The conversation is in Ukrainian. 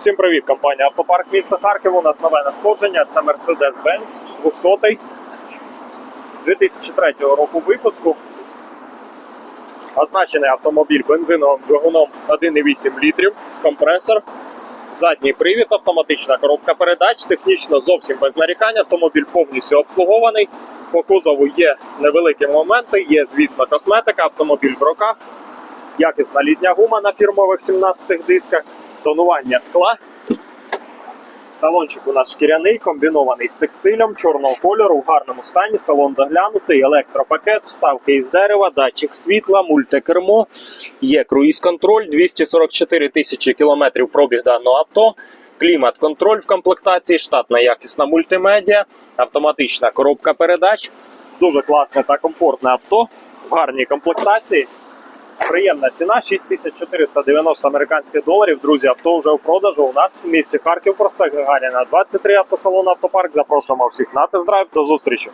Всім привіт, компанія Автопарк міста Харків. У нас нове надходження. Це Mercedes-Benz 200 2003 року випуску. Означений автомобіль бензиновим двигуном 1,8 літрів, компресор, задній привід, автоматична коробка передач, технічно зовсім без нарікань. Автомобіль повністю обслугований. По кузову є невеликі моменти, є, звісно, косметика, автомобіль в роках, якісна літня гума на фірмових 17 дисках, тонування скла. Салончик у нас шкіряний, комбінований з текстилем, чорного кольору, в гарному стані, салон доглянутий, електропакет, вставки із дерева, датчик світла, мультикермо, є круїз-контроль, 244 тисячі кілометрів пробіг даного авто, клімат-контроль в комплектації, штатна якісна мультимедіа, автоматична коробка передач, дуже класне та комфортне авто в гарній комплектації. Приємна ціна 6490 американських доларів. Друзі, авто вже в продажу. У нас в місті Харків, проспект Гагаріна, 23 автосалон Автопарк. Запрошуємо всіх на тест-драйв. До зустрічі.